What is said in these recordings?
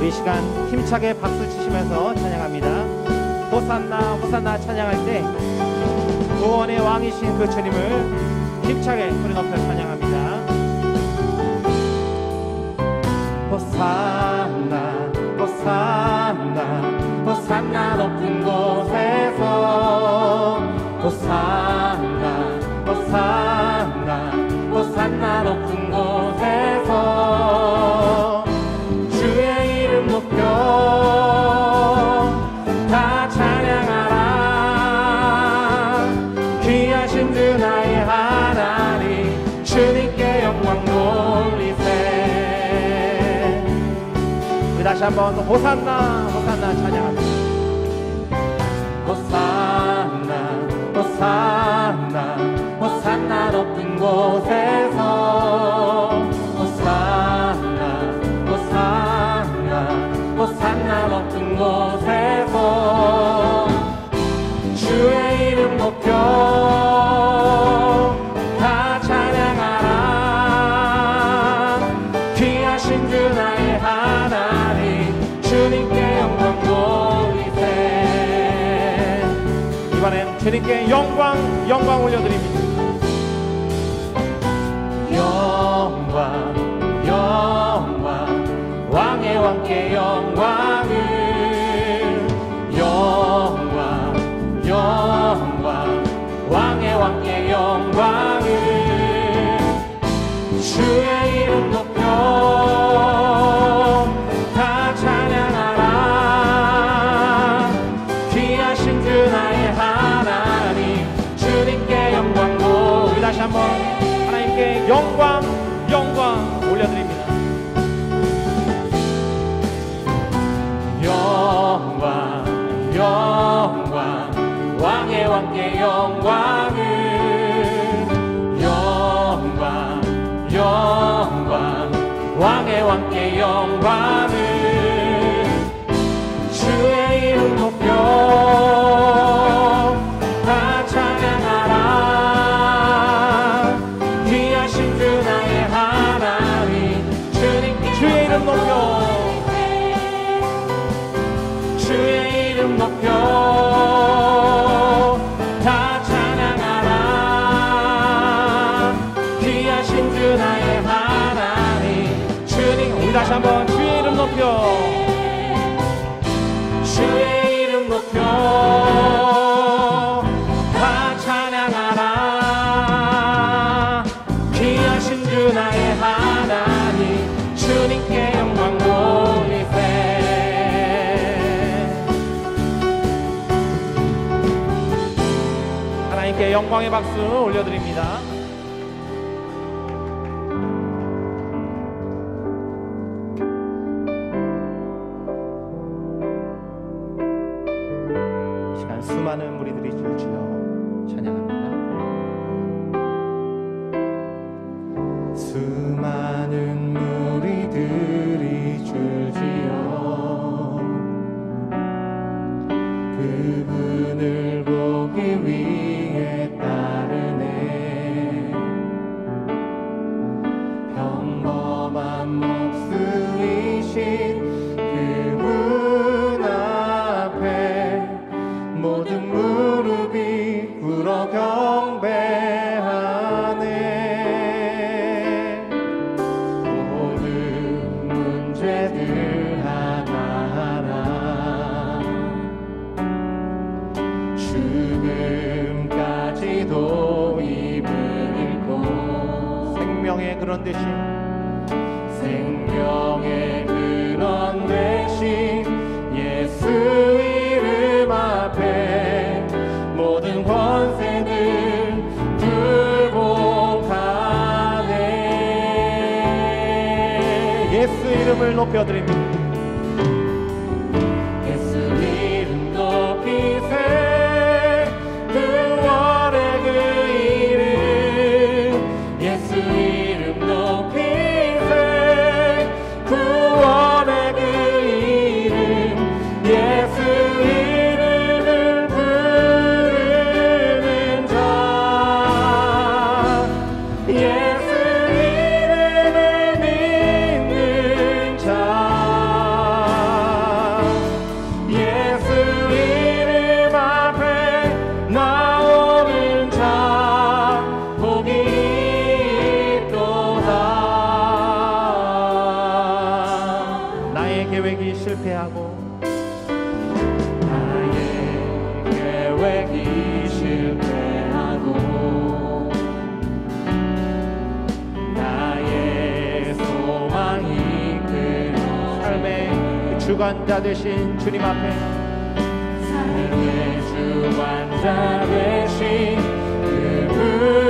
우리 시간 힘차게 박수 치시면서 찬양합니다. 호산나 호산나 찬양할 때 구원의 왕이신 그 주님을 힘차게 소리 높여 찬양합니다. 호산나 호산나 호산나 높은 곳에서 호산나 호산나 호산나 높은 곳 한번 호산나 호산나 찬양합니다 호산나 호산나 호산나 높은 곳에 주님께 영광 영광 올려드립니다. 영광 영광 왕의 왕께 영광을. 영광 영광 왕의 왕께 영광. 왕은 영광 영광. 왕의 왕께 영광을 영광의 박수 올려드립니다. meu irmão Pedro em mim. 실패하고 나의 계획이 실패하고 나의 소망이 끊어 삶의 그 주관자 되신 주님 앞에 삶의 주관자 되신 그분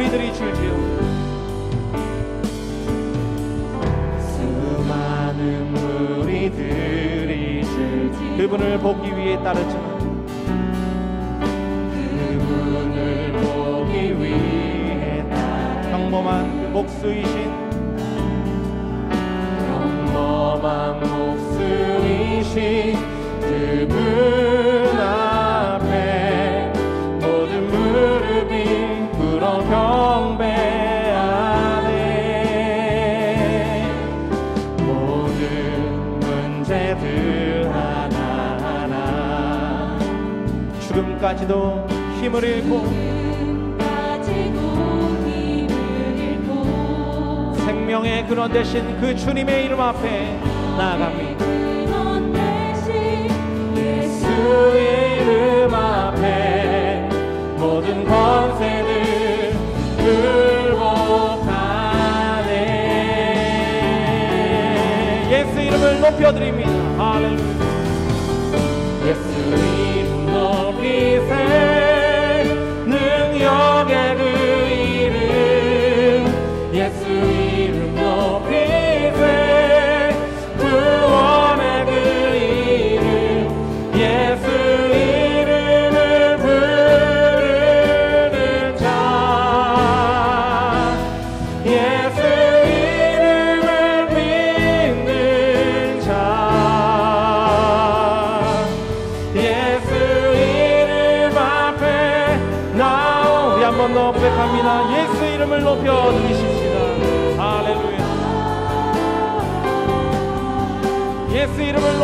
수많은 무리들이 줄지어 수많은 무리들이 줄지 그분을 보기 위해 따르지만 그분을 보기 위해 따라 평범한 그 목수이신 평범한 목숨이신 죽음까지도 힘을 잃고 생명의 근원 되신 그 주님의 이름 앞에 나아갑니다. 대신 예수 이름 앞에 모든 권세들 굴복하네 예수 이름을 높여 드립니다. 할렐루야.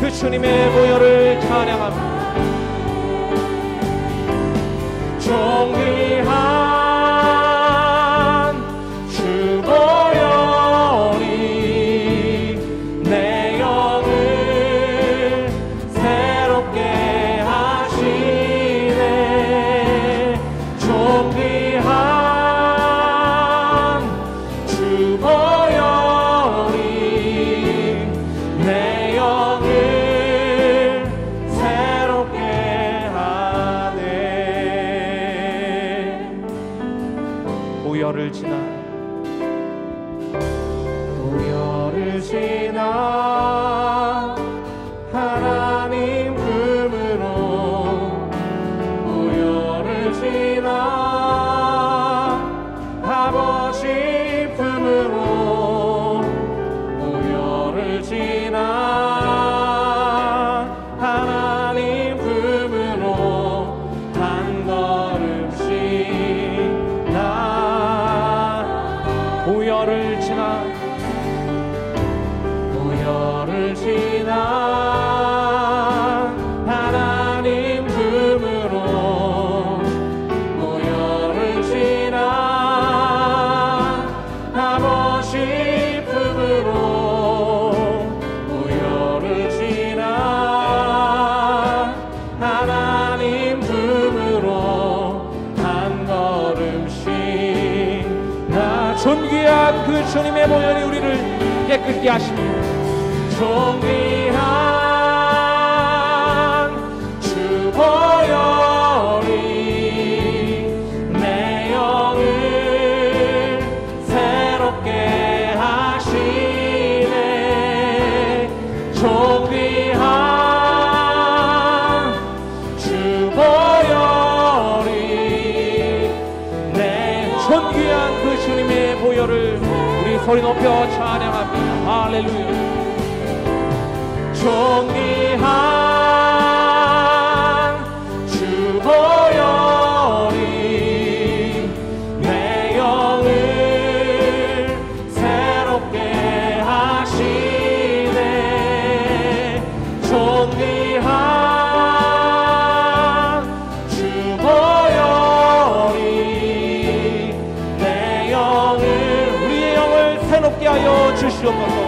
그 주님의 보혈을 찬양합니다. 종이하 있게 하십니다. 종이 높여 찬양합니다. 할렐루야. 종리하 Senhor, meu